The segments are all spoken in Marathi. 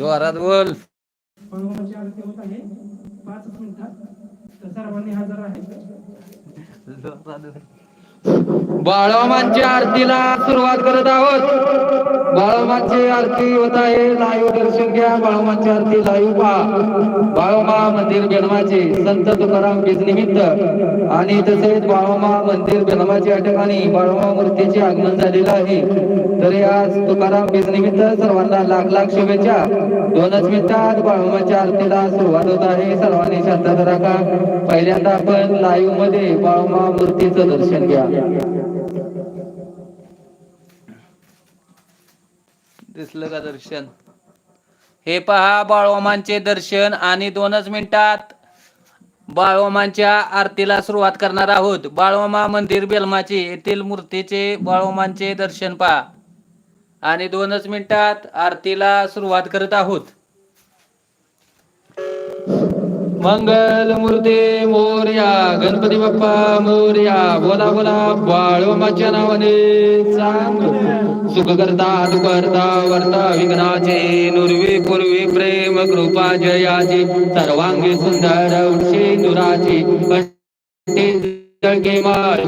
जोरात बोल. बाळूमामाची आरती होत आहे. पाच मिनिटात सर्वांनी हजर आहे बाळोमांच्या आरतीला सुरुवात करत आहोत. बाळोमाची आरती होत आहे. लाईव्ह दर्शन घ्या. बाळोमाची आरती लाईव्ह पहा. बाळोमा मंदिर बेलमाचे संत तुकाराम बीज निमित्त. आणि तसेच बाळोमा मंदिर बेलमाच्या ठिकाणी बाळोमा मूर्तीचे आगमन झालेलं आहे. तर आज तुकाराम बीज निमित्त सर्वांना लाख लाख शुभेच्छा. दोनच मिनिटात बाळोमाच्या आरतीला सुरुवात होत आहे. सर्वांनी शांतता राखा पहिल्यांदा आपण लाईव्हमध्ये बाळोमा मूर्तीचं दर्शन घ्या. दिसलं का दर्शन? हे पहा बाळोमांचे दर्शन आणि दोनच मिनिटात बाळोमांच्या आरतीला सुरुवात करणार आहोत. बाळवामा मंदिर बेलमाची येथील मूर्तीचे बाळोमांचे दर्शन पहा. आणि दोनच मिनिटात आरतीला सुरुवात करत आहोत. मंगल मूर्ती मोर्या गणपती बाप्पा मोर्या बोला बोला बाळोमाच्या नावाने चांग सुख करता करता वर्ता विघ्नाचे नुर्वी पूर्वी प्रेम कृपा जयाची सर्वांगी सुंदर उडशी दुराची माळ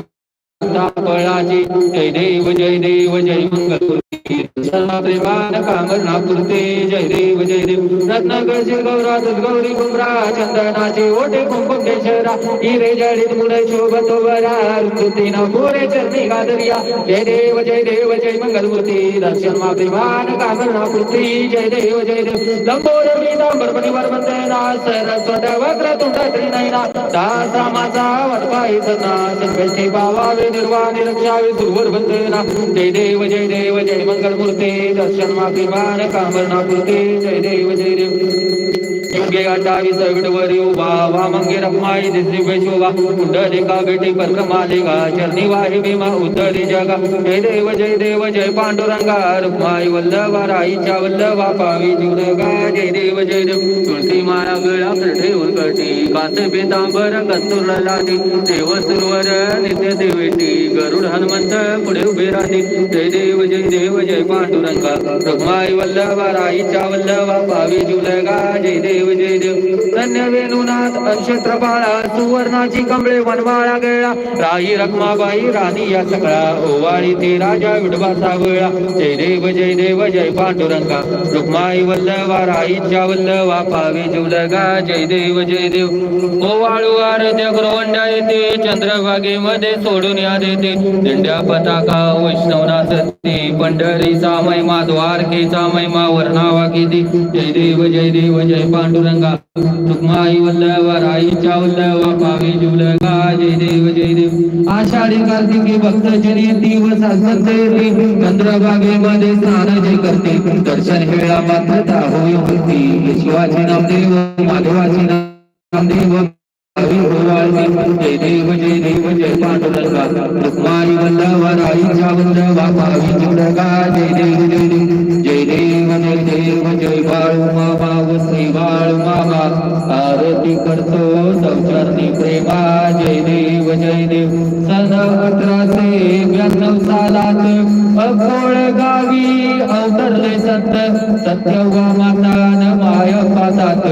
पळाची जय देव जय देव जय मंगल सर्व प्रेमान कामना पुरते. जय देव जय देव. रत्नागरचे गौरा गौरी गुमरा चंदनाचे ओटे कुंकुम केशरा हिरे जडित मुळे शोभत वरा ऋतुतीन मोरे चरणी गादरिया. जय देव जय देव जय मंगलमूर्ती. दर्शन मा प्रेमान कामना पुरते. जय देव जय देव. लंबोर पीतांबर परिवार वंदना सरस्वत वक्र तुंड त्रिनयना. दास रामाचा वडपाई सदा संकष्टी पावावे निर्वाणी रक्षावे सुरवर वंदना जय देव जय देव जय मंगलमूर्ती. मूर्ती दर्शन मागे मान कामना पूर्ती जय देव जय देव। योगे अठ्ठावीस विडवरी उभा वामंगे रखमाई दिसरी शोभा कुंडलिका बेटी चरणी भीमा उद्धरी जगा. जय देव जय देव जय पांडुरंगा रुक्माई वल्लभा राईच्या वल्लभा पावी जय देव जय देव तुळशी माळा गळा ठेवून कटी कासे लाटी देव सुरवर नित्य देवेटी गरुड हनुमंत पुढे उभे राहते. जय देव जय देव जय पांडुरंगा रुक्माई वल्लभा राईच्या वल्लभा पावी जुलगा जय देव जय देव. धन्य वेणुनाथ नक्षत्रपाळा सुवर्णाची कमळे वनवाळा गळा. राई रखमाबाई राणी या सगळा ओवाळी ते राजा विठबा सावळा जय देव जय देव जय पांडुरंगा. रुक्माई वल्लवा राईच्या वल्लवा पावी जुलगा जय देव जय देव. ओवाळू आरत्य ग्रवंडा येते. चंद्रभागेमध्ये सोडून या देते. दिंड्या पताका वैष्णवनाथ ते. पंढरीचा महिमा द्वारकेचा महिमा वर्णावा किती. जय देव जय देव जय पांडुरंग. रुक्माई वल्लभा राईच्या वल्लभा पावी जुलगा जय देव जय देव। आषाढी कार्तिकी भक्त जयंती व संत येते चंद्रभागेमध्ये स्नान जे करते दर्शन हेळा पात्रता होय होती। शिवाजी नामदेव माधवाची नामदेव जय देव जय देव जय पांडुरंगा। रुक्माई वल्लभ राईच्या वल्लभ पावी जुडगा जय देव जय देव। जय देव जय देव सन अठराशे ब्याण्णव सालात अकोळ गावी अवतरले सत्य सत्यवा माता न माय पातात.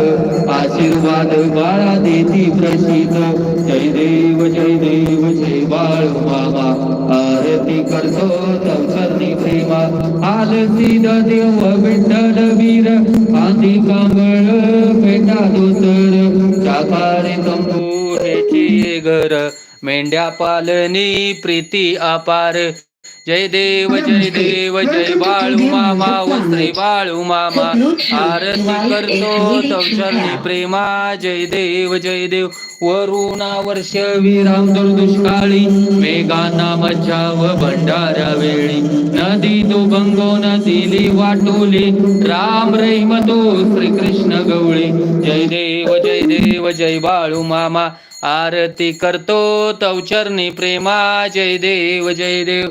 आशीर्वाद बाळा देती प्रसिद्ध. जय देव जय देव जय बाळू मामा. आरती करतो चौचरणी प्रेमा. आलसी देव विठ्ठल वीर. आधी कांबळ पेटा दोतर चाकारे तंबूरेची घर. मेंढ्या पालनी प्रीती अपार. जय देव जय देव जय बाळू मामा वस्त्री बाळू मामा. आरती करतो तवचरणी प्रेमा. जय देव जय देव. वरुणा वर्ष विराम दुष्काळी मेघाना मज्जा व भंडारा वेळी. नदी तो गंगो नदीली वाटोली. राम रहीम तो श्रीकृष्ण गवळी. जय देव जय देव जय बाळू मामा. आरती करतो तवचरणी प्रेमा. जय देव जय देव.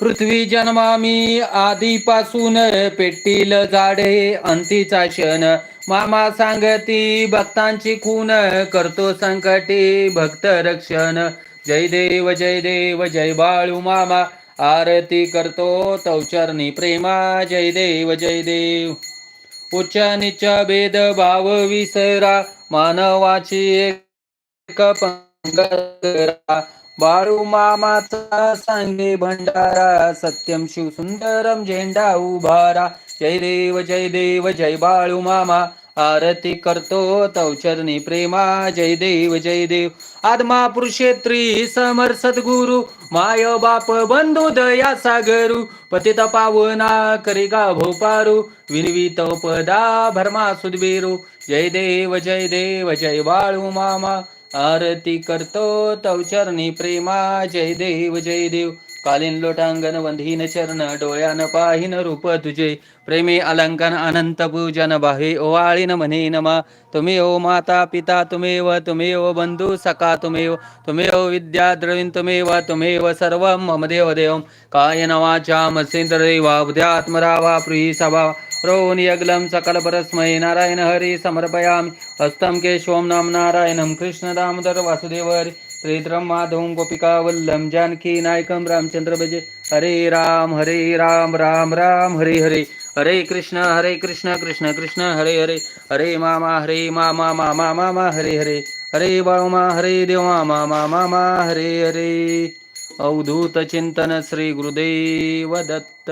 पृथ्वी जन्मामी आधीपासून पेटील झाडे अंतीचा क्षण. मामा सांगती भक्तांची खून करतो संकटी भक्त रक्षण. जय देव जय देव जय बाळू मामा. आरती करतो तवचरणी प्रेमा. जय देव जय देव. उच्च निच भेद भाव विसरा. मानवाची एक बाळू मामाचा सांगे भंडारा सत्यम शिव सुंदरम झेंडा उभारा. जय देव जय देव जय बाळू मामा. आरती करतो तवचरणी प्रेमा. जय देव जय देव. आत्मा पुरुषेत्री समर सद्गुरु. माय बाप बंधू दया सागरू. पतित पावना करी गा भोपारू विनवित पदा भरमा सुदबेरू. जय देव जय देव जय बाळू मामा. आरती करतो तवचरणी प्रेमा जय देव जय देव. कालीन लोटांगण वंधीन चरण डोळ्यान पाहिन रूप तुझे. प्रेमी अलंकन अनंत पूजन बाहे ओवाळीन म्हणे नमा. तुम्ही ओ माता पिता तुमेव तुमेव बंधू सखा तुमेव तुमेव विद्या द्रविण तुमेव तुमेव सर्व मम देव देव. काय नवाच्या उद्या आत्मरावा प्रिय सभा. रोहन यगलम सकल परस्मै नारायण हरी समर्पयामि। हस्तं केशवं नाम नारायणं कृष्ण दामोदर वासुदेव हरी श्रीधरं माधवं गोपिका वल्लम जानकी नायकं रामचंद्र भजे। हरे राम हरे राम राम राम हरे हरे। हरे कृष्ण हरे कृष्ण कृष्ण कृष्ण हरे हरे। हरे मामा हरे मामा मामा मामा हरे हरे। हरे बाळमा हरे देव मामा मामा मामा हरे हरे। अवधूत चिंतन श्री गुरुदेव दत्त।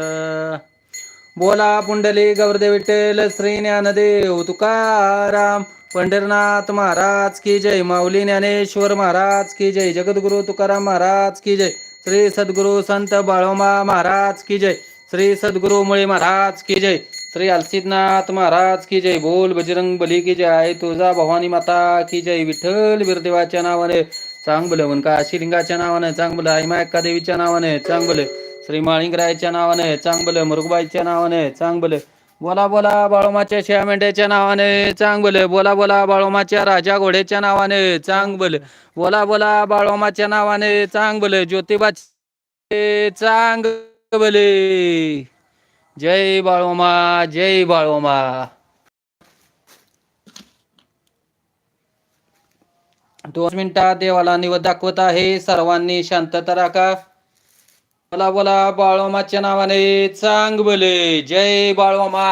बोला पुंडली गौरदेव विठ्ठल श्री ज्ञानदेव तुकाराम पंढरनाथ महाराज की जय माऊली ज्ञानेश्वर महाराज की जय जगद्गुरु तुकाराम महाराज की जय श्री सद्गुरु संत बाळोमा महाराज की जय श्री सद्गुरु मुळे महाराज की जय श्री अलसिदनाथ महाराज की जय बोल बजरंग बली की जय तुळजा भवानी माता की जय विठ्ठल बिरदेवाच्या नावाने चांग बोल वनका शिलिंगाच्या नावाने चांग बोल आई मायक्का देवीच्या नावाने चांग बोल श्री माळिंगरायच्या नावाने चांगबल मुरुगबाईच्या नावाने चांगबल. बोला बोला बाळोमाच्या शिया मेंढ्याच्या नावाने चांगबल. बोला बोला बाळोमाच्या राजा घोड्याच्या नावाने चांगबल. बोला बोला बाळोमाच्या नावाने चांगबल. ज्योतिबा चांगबले. जय बाळोमा जय बाळोमा. दोन मिनिटात देवाला निवद दाखवत आहे. सर्वांनी शांतता राखा. बोला बोला बाळोमाच्या नावाने चांग बोले जय बाळोमा